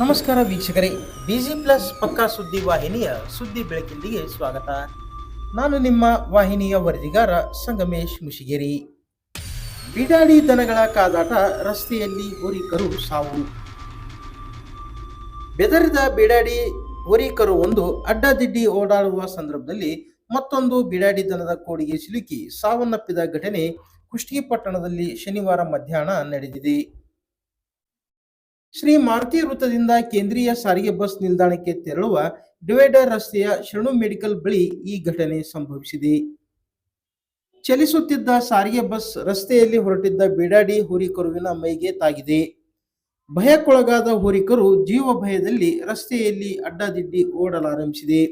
ನಮಸ್ಕಾರ ವೀಕ್ಷಕರೇ busy plus ಪಕ್ಕಾ ಸುದ್ದಿ ವಾಹಿನಿಯ ಸುದ್ದಿ ಬೆಳಕಿಂದಿಗೆ ಸ್ವಾಗತ. ನಾನು ನಿಮ್ಮ ವಾಹಿನಿಯ ವರದಿಗಾರ ಸಂಗಮೇಶ್ ಮುಷಿಗೇರಿ. ಬಿಡಾಡಿ ದನಗಳ ಕಾದಾಟ ರಸ್ತೆಯಲ್ಲಿ ಹೊರಿಕರು ಸಾವು. ಬೆದರಿದ ಬಿಡಾಡಿ ಹೊರಿಕರು ಒಂದು ಅಡ್ಡದಿಡ್ಡಿ ಓಡಾಡುವ ಸಂದರ್ಭದಲ್ಲಿ ಮತ್ತೊಂದು ಬಿಡಾಡಿ ದನದ ಕೋಡಿಗೆ ಸಿಲುಕಿ ಸಾವನ್ನಪ್ಪಿದ ಘಟನೆ ಕುಷ್ಟಗಿ ಪಟ್ಟಣದಲ್ಲಿ ಶನಿವಾರ ಮಧ್ಯಾಹ್ನ ನಡೆದಿದೆ. ಶ್ರೀ ಮಾರುತಿ ವೃತ್ತದಿಂದ ಕೇಂದ್ರೀಯ ಸಾರಿಗೆ ಬಸ್ ನಿಲ್ದಾಣಕ್ಕೆ ತೆರಳುವ ಡಿವೈಡರ್ ರಸ್ತೆಯ ಶರಣು ಮೆಡಿಕಲ್ ಬಳಿ ಈ ಘಟನೆ ಸಂಭವಿಸಿದೆ. ಚಲಿಸುತ್ತಿದ್ದ ಸಾರಿಗೆ ಬಸ್ ರಸ್ತೆಯಲ್ಲಿ ಹೊರಟಿದ್ದ ಬಿಡಾಡಿ ಹುರಿಕರುವಿನ ಮೈಗೆ ತಾಗಿದೆ. ಭಯಕ್ಕೊಳಗಾದ ಹೋರಿಕರು ಜೀವ ಭಯದಲ್ಲಿ ರಸ್ತೆಯಲ್ಲಿ ಅಡ್ಡದಿಡ್ಡಿ ಓಡಲಾರಂಭಿಸಿದೆ.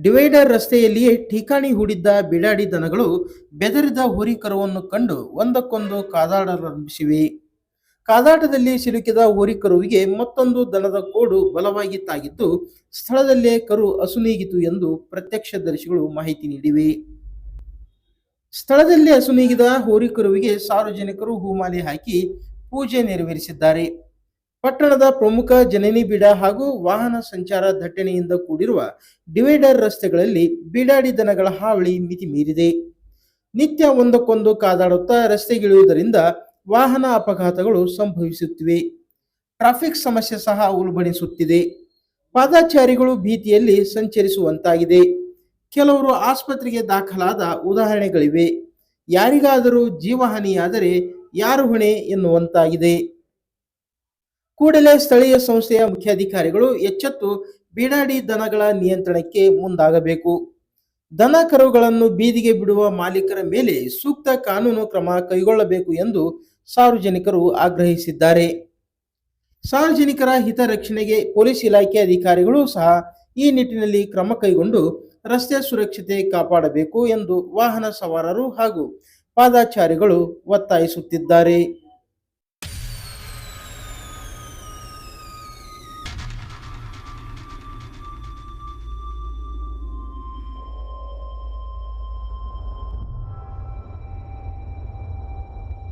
ಡಿವೈಡರ್ ರಸ್ತೆಯಲ್ಲಿಯೇ ಠಿಕಾಣಿ ಹೂಡಿದ್ದ ಬಿಡಾಡಿ ದನಗಳು ಬೆದರಿದ ಹೋರಿಕರವನ್ನು ಕಂಡು ಒಂದಕ್ಕೊಂದು ಕಾದಾಡಲಾರಂಭಿಸಿವೆ. ಕಾದಾಟದಲ್ಲಿ ಸಿಲುಕಿದ ಹೋರಿಕರುವಿಗೆ ಮತ್ತೊಂದು ದನದ ಕೋಡು ಬಲವಾಗಿ ತಾಗಿದ್ದು ಸ್ಥಳದಲ್ಲೇ ಕರು ಅಸುನೀಗಿತು ಎಂದು ಪ್ರತ್ಯಕ್ಷದರ್ಶಿಗಳು ಮಾಹಿತಿ ನೀಡಿವೆ. ಸ್ಥಳದಲ್ಲಿ ಅಸುನೀಗಿದ ಹೋರಿಕರುವಿಗೆ ಸಾರ್ವಜನಿಕರು ಹೂಮಾಲೆ ಹಾಕಿ ಪೂಜೆ ನೆರವೇರಿಸಿದ್ದಾರೆ. ಪಟ್ಟಣದ ಪ್ರಮುಖ ಜನನಿ ಬೀಡ ಹಾಗೂ ವಾಹನ ಸಂಚಾರ ದಟ್ಟಣೆಯಿಂದ ಕೂಡಿರುವ ಡಿವೈಡರ್ ರಸ್ತೆಗಳಲ್ಲಿ ಬೀಡಾಡಿ ದನಗಳ ಹಾವಳಿ ಮಿತಿ ಮೀರಿದೆ ನಿತ್ಯ ಒಂದಕ್ಕೊಂದು ಕಾದಾಡುತ್ತಾ ರಸ್ತೆಗಿಳಿಯುವುದರಿಂದ ವಾಹನ ಅಪಘಾತಗಳು ಸಂಭವಿಸುತ್ತಿವೆ. ಟ್ರಾಫಿಕ್ ಸಮಸ್ಯೆ ಸಹ ಉಲ್ಬಣಿಸುತ್ತಿದೆ. ಪಾದಚಾರಿಗಳು ಭೀತಿಯಲ್ಲಿ ಸಂಚರಿಸುವಂತಾಗಿದೆ. ಕೆಲವರು ಆಸ್ಪತ್ರೆಗೆ ದಾಖಲಾದ ಉದಾಹರಣೆಗಳಿವೆ. ಯಾರಿಗಾದರೂ ಜೀವಹಾನಿಯಾದರೆ ಯಾರು ಹೊಣೆ ಎನ್ನುವಂತಾಗಿದೆ. ಕೂಡಲೇ ಸ್ಥಳೀಯ ಸಂಸ್ಥೆಯ ಮುಖ್ಯಾಧಿಕಾರಿಗಳು ಎಚ್ಚೆತ್ತು ಬೀಡಾಡಿ ದನಗಳ ನಿಯಂತ್ರಣಕ್ಕೆ ಮುಂದಾಗಬೇಕು. ದನ ಕರುಗಳನ್ನು ಬೀದಿಗೆ ಬಿಡುವ ಮಾಲೀಕರ ಮೇಲೆ ಸೂಕ್ತ ಕಾನೂನು ಕ್ರಮ ಕೈಗೊಳ್ಳಬೇಕು ಎಂದು ಸಾರ್ವಜನಿಕರು ಆಗ್ರಹಿಸಿದ್ದಾರೆ. ಸಾರ್ವಜನಿಕರ ಹಿತರಕ್ಷಣೆಗೆ ಪೊಲೀಸ್ ಇಲಾಖೆ ಅಧಿಕಾರಿಗಳು ಸಹ ಈ ನಿಟ್ಟಿನಲ್ಲಿ ಕ್ರಮ ಕೈಗೊಂಡು ರಸ್ತೆ ಸುರಕ್ಷತೆ ಕಾಪಾಡಬೇಕು ಎಂದು ವಾಹನ ಸವಾರರು ಹಾಗೂ ಪಾದಾಚಾರಿಗಳು ಒತ್ತಾಯಿಸುತ್ತಿದ್ದಾರೆ.